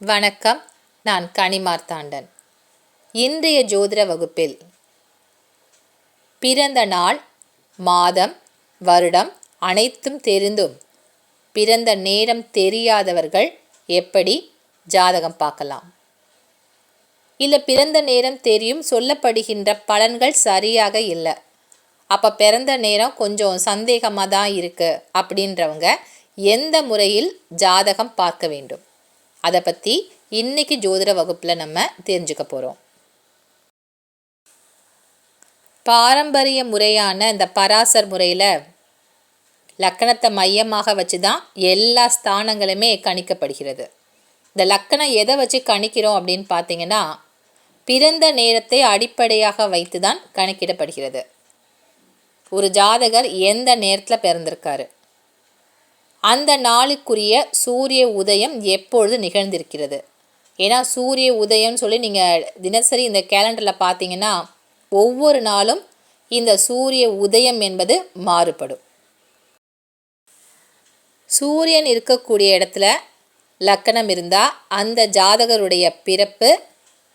வணக்கம். நான் கனிமார்த்தாண்டன். இன்றைய ஜோதிட வகுப்பில் பிறந்த நாள் மாதம் வருடம் அனைத்தும் தெரிந்தும் பிறந்த நேரம் தெரியாதவர்கள் எப்படி ஜாதகம் பார்க்கலாம்? இல்லை பிறந்த நேரம் தெரியும் சொல்லப்படுகின்ற பலன்கள் சரியாக இல்லை. அப்போ பிறந்த நேரம் கொஞ்சம் சந்தேகமாக தான் இருக்குது அப்படின்றவங்க எந்த முறையில் ஜாதகம் பார்க்க வேண்டும்? அதை பற்றி இன்னைக்கு ஜோதிட வகுப்பில் நம்ம தெரிஞ்சுக்க போகிறோம் பாரம்பரிய முறையான இந்த பராசர் முறையில் லக்கணத்தை மையமாக வச்சு தான் எல்லா ஸ்தானங்களுமே கணிக்கப்படுகிறது. இந்த லக்கணம் எதை வச்சு கணிக்கிறோம் அப்படின்னு பார்த்தீங்கன்னா பிறந்த நேரத்தை அடிப்படையாக வைத்து தான் கணக்கிடப்படுகிறது. ஒரு ஜாதகர் எந்த நேரத்தில் பிறந்திருக்காரு? அந்த நாளுக்குரிய சூரிய உதயம் எப்பொழுது நிகழ்ந்திருக்கிறது? ஏன்னா சூரிய உதயம்னு சொல்லி நீங்கள் தினசரி இந்த கேலண்டரில் பார்த்தீங்கன்னா ஒவ்வொரு நாளும் இந்த சூரிய உதயம் என்பது மாறுபடும். சூரியன் இருக்கக்கூடிய இடத்துல லக்கணம் இருந்தால் அந்த ஜாதகருடைய பிறப்பு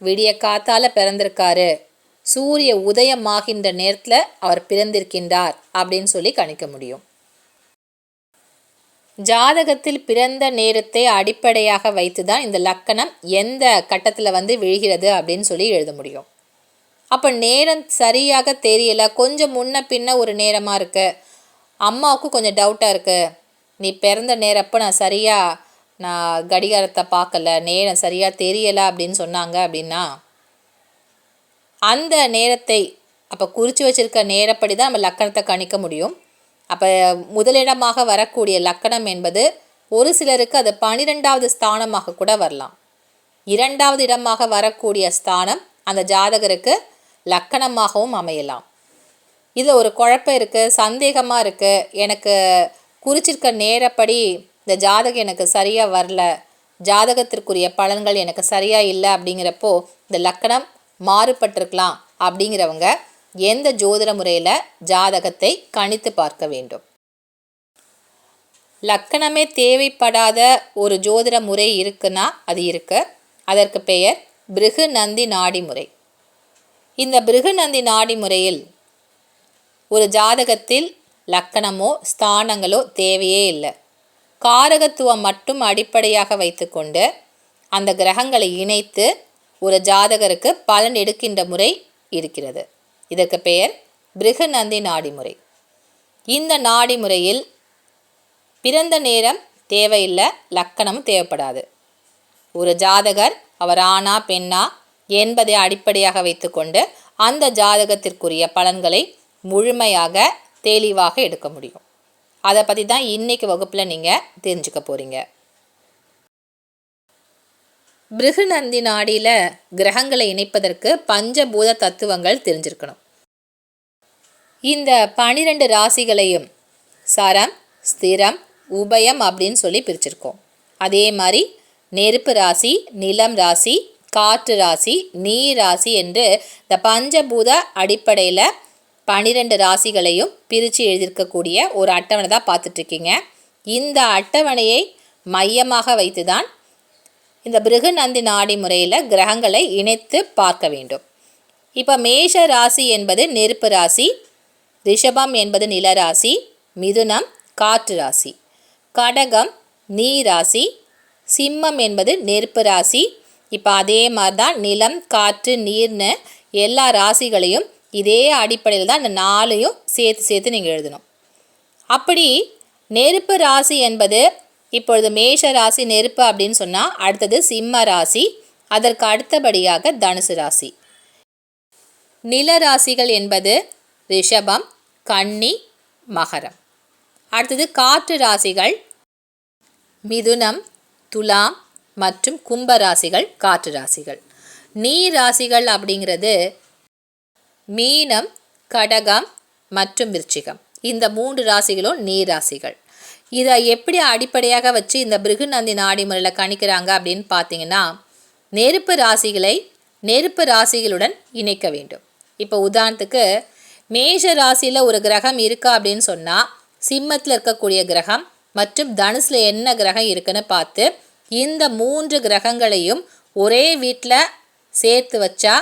விடிய காத்தால் பிறந்திருக்காரு. சூரிய உதயமாகின்ற நேரத்தில் அவர் பிறந்திருக்கின்றார் அப்படின்னு சொல்லி கணிக்க முடியும். ஜாதகத்தில் பிறந்த நேரத்தை அடிப்படையாக வைத்து தான் இந்த லக்கணம் எந்த கட்டத்தில் வந்து விழுகிறது அப்படின்னு சொல்லி எழுத முடியும். அப்போ நேரம் சரியாக தெரியலை. கொஞ்சம் முன்ன பின்ன ஒரு நேரமாக இருக்குது அம்மாவுக்கும் கொஞ்சம் டவுட்டாக இருக்குது நீ பிறந்த நேரப்போ நான் சரியாக நான் கடிகாரத்தை பார்க்கல. நேரம் சரியாக தெரியலை அப்படின்னு சொன்னாங்க அப்படின்னா அந்த நேரத்தை அப்போ குறித்து வச்சுருக்க நேரப்படி தான் நம்ம லக்கணத்தை கணிக்க முடியும். அப்போ முதலிடமாக வரக்கூடிய லக்கணம் என்பது ஒரு சிலருக்கு அது பனிரெண்டாவது ஸ்தானமாக கூட வரலாம். இரண்டாவது இடமாக வரக்கூடிய ஸ்தானம் அந்த ஜாதகருக்கு லக்கணமாகவும் அமையலாம். இதில் ஒரு குழப்பம் இருக்குது சந்தேகமாக இருக்குது எனக்கு குறிச்சிருக்க நேரப்படி இந்த ஜாதகம் எனக்கு சரியாக வரல ஜாதகத்திற்குரிய பலன்கள் எனக்கு சரியாக இல்லை அப்படிங்கிறப்போ இந்த லக்கணம் மாறுபட்டிருக்கலாம் அப்படிங்கிறவங்க எந்த ஜோதிட முறையில் ஜாதகத்தை கணித்து பார்க்க வேண்டும்? லக்கணமே தேவைப்படாத ஒரு ஜோதிட முறை இருக்குன்னா அது இருக்கு. அதற்கு பெயர் பிருகு நந்தி நாடி முறை. இந்த பிருகு நந்தி நாடி முறையில் ஒரு ஜாதகத்தில் லக்கணமோ ஸ்தானங்களோ தேவையே இல்லை. காரகத்துவம் மட்டும் அடிப்படையாக வைத்துக்கொண்டு அந்த கிரகங்களை இணைத்து ஒரு ஜாதகருக்கு பலன் எடுக்கின்ற முறை இருக்கிறது. இதற்கு பெயர் பிருகநந்தி நாடிமுறை. இந்த நாடி முறையில் பிறந்த நேரம் தேவையில்லை லக்கணமும் தேவைப்படாது. ஒரு ஜாதகர் அவர் ஆணா பெண்ணா என்பதை அடிப்படையாக வைத்துக்கொண்டு அந்த ஜாதகத்திற்குரிய பலன்களை முழுமையாக தெளிவாக எடுக்க முடியும். அதை பற்றி தான் இன்றைக்கி வகுப்பில் நீங்கள் தெரிஞ்சுக்க போகிறீங்க பிருகுநந்தி நாடியில் கிரகங்களை இணைப்பதற்கு பஞ்சபூத தத்துவங்கள் தெரிஞ்சிருக்கணும். இந்த பனிரெண்டு ராசிகளையும் சரம் ஸ்திரம் உபயம் அப்படின்னு சொல்லி பிரிச்சிருக்கோம். அதே மாதிரி நெருப்பு ராசி நிலம் ராசி காற்று ராசி நீர் ராசி என்று இந்த பஞ்சபூத அடிப்படையில் பனிரெண்டு ராசிகளையும் பிரித்து எழுதியிருக்கக்கூடிய ஒரு அட்டவணை தான் பார்த்துட்ருக்கீங்க. இந்த அட்டவணையை மையமாக வைத்து தான் இந்த பிருகுநந்தி நாடி முறையில் கிரகங்களை இணைத்து பார்க்க வேண்டும். இப்போ மேஷ ராசி என்பது நெருப்பு ராசி ரிஷபம் என்பது நிலராசி மிதுனம் காற்று ராசி. கடகம் நீராசி சிம்மம் என்பது நெருப்பு ராசி. இப்போ அதே மாதிரி தான் நிலம் காற்று நீர்னு எல்லா ராசிகளையும் இதே அடிப்படையில் தான் இந்த நாளையும் சேர்த்து சேர்த்து நீங்கள் எழுதணும். அப்படி நெருப்பு ராசி என்பது இப்பொழுது மேஷ ராசி நெருப்பு அப்படின்னு சொன்னால் அடுத்தது சிம்ம ராசி அதற்கு அடுத்தபடியாக தனுசு ராசி. நில ராசிகள் என்பது ரிஷபம் கன்னி மகரம். அடுத்தது காற்று ராசிகள். மிதுனம் துலாம் மற்றும் கும்ப ராசிகள் காற்று ராசிகள். நீர் ராசிகள் அப்படிங்கிறது மீனம் கடகம் மற்றும் விருச்சிகம். இந்த மூன்று ராசிகளும் நீர் ராசிகள். இதை எப்படி அடிப்படையாக வச்சு இந்த பிருகுநந்தி நாடி முறையில் கணிக்கிறாங்க அப்படின்னு பார்த்தீங்கன்னா நெருப்பு ராசிகளை நெருப்பு ராசிகளுடன் இணைக்க வேண்டும். இப்போ உதாரணத்துக்கு மேஷ ராசியில் ஒரு கிரகம் இருக்கா அப்படின்னு சொன்னால் சிம்மத்தில் இருக்கக்கூடிய கிரகம் மற்றும் தனுசில் என்ன கிரகம் இருக்குன்னு பார்த்து இந்த மூன்று கிரகங்களையும் ஒரே வீட்டில் சேர்த்து வச்சா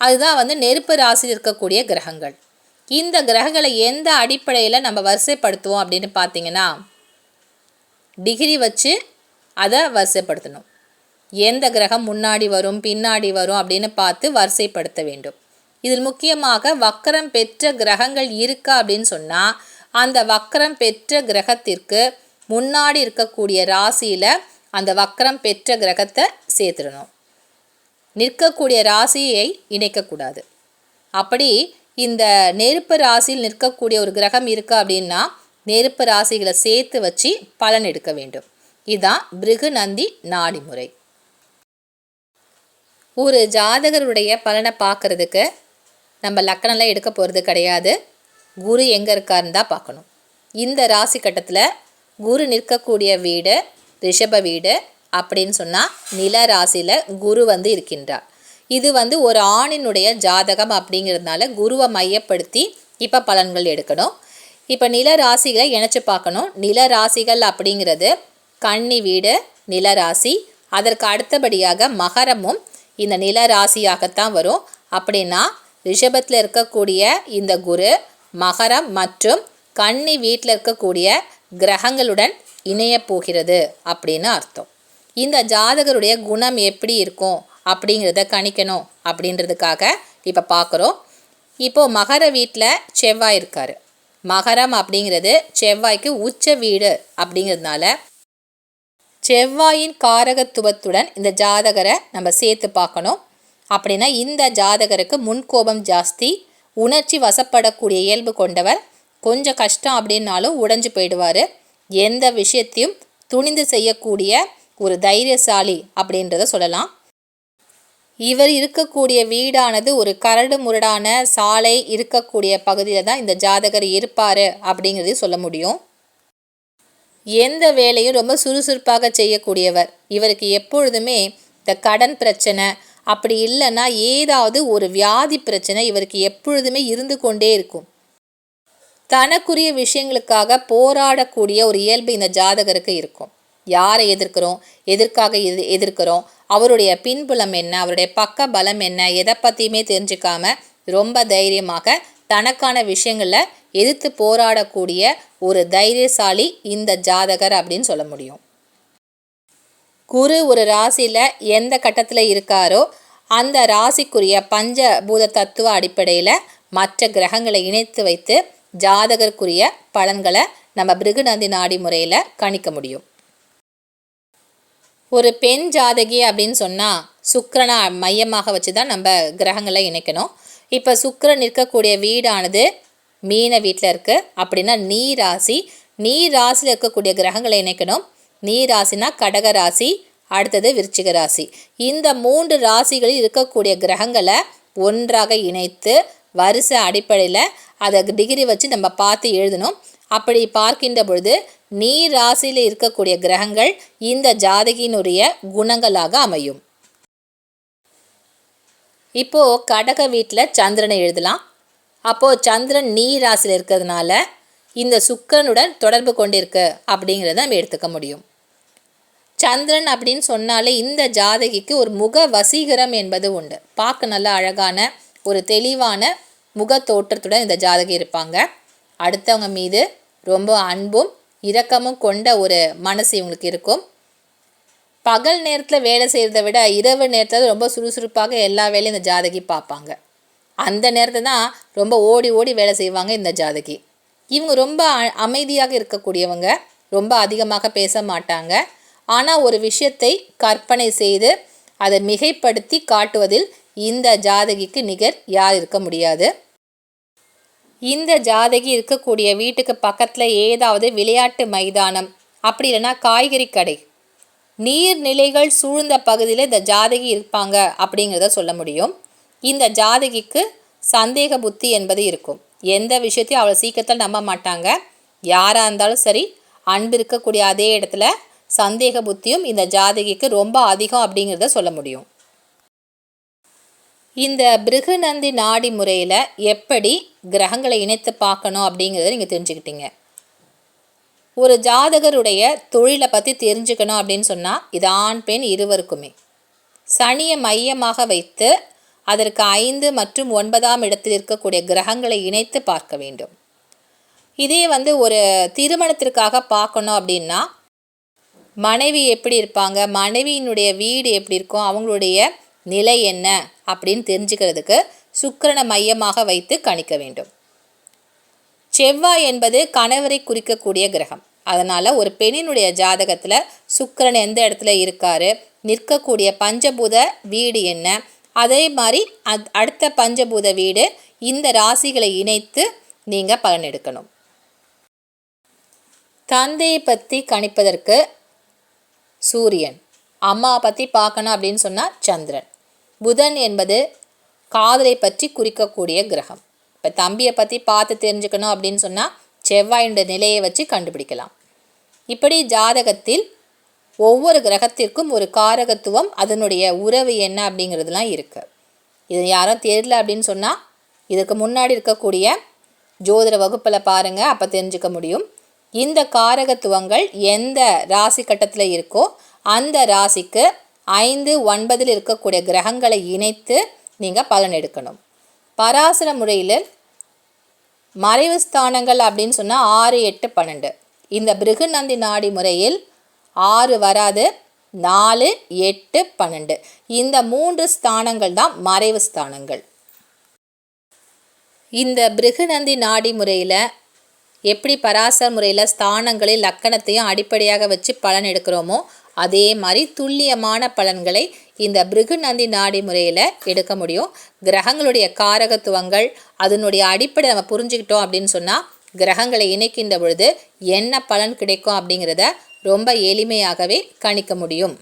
அதுதான் வந்து நெருப்பு ராசியில் இருக்கக்கூடிய கிரகங்கள். இந்த கிரகங்களை எந்த அடிப்படையில் நம்ம வரிசைப்படுத்துவோம் அப்படின்னு பார்த்தீங்கன்னா டிகிரி வச்சு அதை வரிசைப்படுத்தணும். எந்த கிரகம் முன்னாடி வரும் பின்னாடி வரும் அப்படின்னு பார்த்து வரிசைப்படுத்த வேண்டும். இதில் முக்கியமாக வக்கரம் பெற்ற கிரகங்கள் இருக்கா அப்படின்னு சொன்னால் அந்த வக்கரம் பெற்ற கிரகத்திற்கு முன்னாடி இருக்கக்கூடிய ராசியில் அந்த வக்கரம் பெற்ற கிரகத்தை சேர்த்துடணும். நிற்கக்கூடிய ராசியை இணைக்கக்கூடாது அப்படி இந்த நெருப்பு ராசியில் நிற்கக்கூடிய ஒரு கிரகம் இருக்குது அப்படின்னா நெருப்பு ராசிகளை சேர்த்து வச்சு பலன் எடுக்க வேண்டும். இதுதான் பிருகு நந்தி நாடி முறை. ஒரு ஜாதகருடைய பலனை பார்க்குறதுக்கு நம்ம லக்கணம்லாம் எடுக்க போகிறது கிடையாது. குரு எங்கே இருக்காருன்னு தான் பார்க்கணும். இந்த ராசி கட்டத்தில் குரு நிற்கக்கூடிய வீடு ரிஷப வீடு அப்படின்னு சொன்னால் நில ராசியில் குரு வந்து இருக்கின்றார். இது வந்து ஒரு ஆணினுடைய ஜாதகம் அப்படிங்கிறதுனால குருவை மையப்படுத்தி இப்போ பலன்கள் எடுக்கணும். இப்போ நில ராசிகளை இணைச்சி பார்க்கணும். நில ராசிகள் அப்படிங்கிறது கன்னி வீடு நில ராசி. அதற்கு அடுத்தபடியாக மகரமும் இந்த நில ராசியாகத்தான் வரும். அப்படின்னா ரிஷபத்தில் இருக்கக்கூடிய இந்த குரு மகரம் மற்றும் கன்னி வீட்டில் இருக்கக்கூடிய கிரகங்களுடன் இணைய போகிறது அப்படின்னு அர்த்தம். இந்த ஜாதகருடைய குணம் எப்படி இருக்கும் அப்படிங்கிறத கணிக்கணும் அப்படின்றதுக்காக இப்போ பார்க்குறோம் இப்போது மகர வீட்டில் செவ்வாய் இருக்கார். மகரம் அப்படிங்கிறது செவ்வாய்க்கு உச்ச வீடு அப்படிங்கிறதுனால செவ்வாயின் காரகத்துவத்துடன் இந்த ஜாதகரை நம்ம சேர்த்து பார்க்கணும். அப்படின்னா இந்த ஜாதகருக்கு முன்கோபம் ஜாஸ்தி உணர்ச்சி வசப்படக்கூடிய இயல்பு கொண்டவர் கொஞ்சம் கஷ்டம் அப்படின்னாலும் உடைஞ்சு போயிடுவார். எந்த விஷயத்தையும் துணிந்து செய்யக்கூடிய ஒரு தைரியசாலி அப்படின்றத சொல்லலாம். இவர் இருக்கக்கூடிய வீடானது ஒரு கரடு முரடான சாலை இருக்கக்கூடிய பகுதியில் தான் இந்த ஜாதகர் இருப்பார் அப்படிங்கிறதையும் சொல்ல முடியும். எந்த வேலையும் ரொம்ப சுறுசுறுப்பாக செய்யக்கூடியவர். இவருக்கு எப்பொழுதுமே இந்த கடன் பிரச்சனை அப்படி இல்லைன்னா ஏதாவது ஒரு வியாதி பிரச்சனை இவருக்கு எப்பொழுதுமே இருந்து கொண்டே இருக்கும். தனக்குரிய விஷயங்களுக்காக போராடக்கூடிய ஒரு இயல்பு இந்த ஜாதகருக்கு இருக்கும். யாரை எதிர்க்கிறோம்? எதற்காக எது எதிர்க்கிறோம்? அவருடைய பின்புலம் என்ன? அவருடைய பக்க பலம் என்ன? எதை பற்றியுமே தெரிஞ்சுக்காம ரொம்ப தைரியமாக தனக்கான விஷயங்களில் எதிர்த்து போராடக்கூடிய ஒரு தைரியசாலி இந்த ஜாதகர் அப்படின்னு சொல்ல முடியும். குரு ஒரு ராசியில் எந்த கட்டத்தில் இருக்காரோ அந்த ராசிக்குரிய பஞ்ச பூத தத்துவ அடிப்படையில் மற்ற கிரகங்களை இணைத்து வைத்து ஜாதகருக்குரிய பலன்களை நம்ம பிருகுநந்தி நாடி முறையில் கணிக்க முடியும். ஒரு பெண் ஜாதகி அப்படின்னு சொன்னால் சுக்கரனை மையமாக வச்சு தான் நம்ம கிரகங்களை இணைக்கணும். இப்போ சுக்கரன் இருக்கக்கூடிய வீடானது மீன வீட்டில் இருக்குது அப்படின்னா நீ ராசி நீ ராசியில் இருக்கக்கூடிய கிரகங்களை இணைக்கணும். நீ ராசினா கடக ராசி அடுத்தது விருச்சிக ராசி. இந்த மூன்று ராசிகளில் இருக்கக்கூடிய கிரகங்களை ஒன்றாக இணைத்து வரிசை அடிப்படையில் அதை டிகிரி வச்சு நம்ம பார்த்து எழுதணும். அப்படி பார்க்கின்ற பொழுது நீர் ராசியில் இருக்கக்கூடிய கிரகங்கள் இந்த ஜாதகியினுடைய குணங்களாக அமையும். இப்போது கடக வீட்டில் சந்திரனை எழுதலாம். அப்போது சந்திரன் நீர் ராசியில் இருக்கிறதுனால இந்த சுக்கரனுடன் தொடர்பு கொண்டிருக்கு அப்படிங்கிறத நம்ம எடுத்துக்க முடியும். சந்திரன் அப்படின்னு சொன்னாலே இந்த ஜாதகிக்கு ஒரு முக வசீகரம் என்பது உண்டு. பார்க்க நல்ல அழகான ஒரு தெளிவான முக தோற்றத்துடன் இந்த ஜாதகி இருப்பாங்க. அடுத்தவங்க மீது ரொம்ப அன்பும் இரக்கமும் கொண்ட ஒரு மனசு இவங்களுக்கு இருக்கும். பகல் நேரத்தில் வேலை செய்கிறத விட இரவு நேரத்தில் ரொம்ப சுறுசுறுப்பாக எல்லா வேலையும் இந்த ஜாதகி பார்ப்பாங்க. அந்த நேரத்தில் தான் ரொம்ப ஓடி ஓடி வேலை செய்வாங்க இந்த ஜாதகி. இவங்க ரொம்ப அமைதியாக இருக்கக்கூடியவங்க. ரொம்ப அதிகமாக பேச மாட்டாங்க. ஆனால் ஒரு விஷயத்தை கற்பனை செய்து அதை மிகைப்படுத்தி காட்டுவதில் இந்த ஜாதகிக்கு நிகர் யார் இருக்க முடியாது. இந்த ஜாதகி இருக்கக்கூடிய வீட்டுக்கு பக்கத்தில் ஏதாவது விளையாட்டு மைதானம் அப்படி இல்லைன்னா காய்கறி கடை நீர்நிலைகள் சூழ்ந்த பகுதியில் இந்த ஜாதகி இருப்பாங்க அப்படிங்கிறத சொல்ல முடியும். இந்த ஜாதகிக்கு சந்தேக புத்தி என்பது இருக்கும். எந்த விஷயத்தையும் அவ்வளோ சீக்கிரத்தில் நம்ப மாட்டாங்க. யாராக இருந்தாலும் சரி அன்பு இருக்கக்கூடிய அதே இடத்துல சந்தேக புத்தியும் இந்த ஜாதகிக்கு ரொம்ப அதிகம் அப்படிங்கிறத சொல்ல முடியும். இந்த பிருகுநந்தி நாடி முறையில் எப்படி கிரகங்களை இணைத்து பார்க்கணும் அப்படிங்கிறத நீங்கள் தெரிஞ்சுக்கிட்டீங்க. ஒரு ஜாதகருடைய தொழிலை பற்றி தெரிஞ்சுக்கணும் அப்படின்னு சொன்னால் இது ஆண் பெண் இருவருக்குமே. சனியை மையமாக வைத்து அதற்கு ஐந்து மற்றும் ஒன்பதாம் இடத்தில் இருக்கக்கூடிய கிரகங்களை இணைத்து பார்க்க வேண்டும். இதே வந்து ஒரு திருமணத்திற்காக பார்க்கணும் அப்படின்னா மனைவி எப்படி இருப்பாங்க மனைவியினுடைய வீடு எப்படி இருக்கும் அவங்களுடைய நிலை என்ன அப்படின்னு தெரிஞ்சுக்கிறதுக்கு சுக்கிரனை மையமாக வைத்து கணிக்க வேண்டும். செவ்வாய் என்பது கணவரை குறிக்கக்கூடிய கிரகம். அதனால் ஒரு பெண்ணினுடைய ஜாதகத்தில் சுக்கிரன் எந்த இடத்துல இருக்காரு நிற்கக்கூடிய பஞ்சபூத வீடு என்ன அதே மாதிரி அத் அடுத்த பஞ்சபூத வீடு இந்த ராசிகளை இணைத்து நீங்கள் பயனெடுக்கணும் தந்தையை பற்றி கணிப்பதற்கு சூரியன் அம்மாவை பற்றி பார்க்கணும் அப்படின்னு சொன்னால் சந்திரன். புதன் என்பது காதலை பற்றி குறிக்கக்கூடிய கிரகம். இப்போ தம்பியை பற்றி பார்த்து தெரிஞ்சுக்கணும் அப்படின்னு சொன்னால் செவ்வாயுடைய நிலையை வச்சு கண்டுபிடிக்கலாம். இப்படி ஜாதகத்தில் ஒவ்வொரு கிரகத்திற்கும் ஒரு காரகத்துவம் அதனுடைய உறவு என்ன அப்படிங்கிறதுலாம் இருக்குது இது யாரும் தெரியல அப்படின்னு சொன்னால் இதுக்கு முன்னாடி இருக்கக்கூடிய ஜோதிட வகுப்பில் பாருங்கள் அப்போ தெரிஞ்சுக்க முடியும். இந்த காரகத்துவங்கள் எந்த ராசி கட்டத்தில் இருக்கோ அந்த ராசிக்கு ஐந்து ஒன்பதில் இருக்கக்கூடிய கிரகங்களை இணைத்து நீங்கள் பலன் எடுக்கணும். பராசர முறையில் மறைவு ஸ்தானங்கள் அப்படின்னு சொன்னால் ஆறு எட்டு பன்னெண்டு. இந்த பிருகுநந்தி நாடி முறையில் ஆறு வராது. நாலு எட்டு பன்னெண்டு. இந்த மூன்று ஸ்தானங்கள் தான் மறைவு ஸ்தானங்கள். இந்த பிருகுநந்தி நாடி முறையில் எப்படி பராசர முறையில் ஸ்தானங்களில் லக்கணத்தையும் அடிப்படையாக வச்சு பலன் எடுக்கிறோமோ அதே மாதிரி துல்லியமான பலன்களை இந்த பிருகுநந்தி நாடி முறையில் எடுக்க முடியும். கிரகங்களுடைய காரகத்துவங்கள் அதனுடைய அடிப்படை நம்ம புரிஞ்சுக்கிட்டோம் அப்படின்னு சொன்னால் கிரகங்களை இணைக்கின்ற பொழுது என்ன பலன் கிடைக்கும் அப்படிங்கிறத ரொம்ப எளிமையாகவே கணிக்க முடியும்.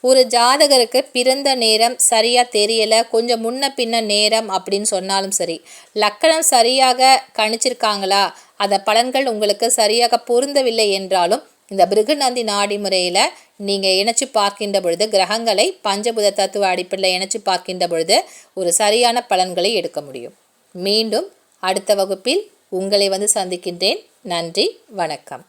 ஒரு ஜாதகருக்கு பிறந்த நேரம் சரியாக தெரியலை கொஞ்சம் முன்ன பின்ன நேரம் அப்படின்னு சொன்னாலும் சரி லக்கணம் சரியாக கணிச்சிருக்காங்களா அந்த பலன்கள் உங்களுக்கு சரியாக பொருந்தவில்லை என்றாலும் இந்த பிருகுநந்தி நாடி முறையில் நீங்கள் இணைச்சி பார்க்கின்ற பொழுது கிரகங்களை பஞ்சபுத தத்துவ அடிப்படையில் இணைச்சி பார்க்கின்ற பொழுது ஒரு சரியான பலன்களை எடுக்க முடியும். மீண்டும் அடுத்த வகுப்பில் உங்களை வந்து சந்திக்கின்றேன். நன்றி வணக்கம்.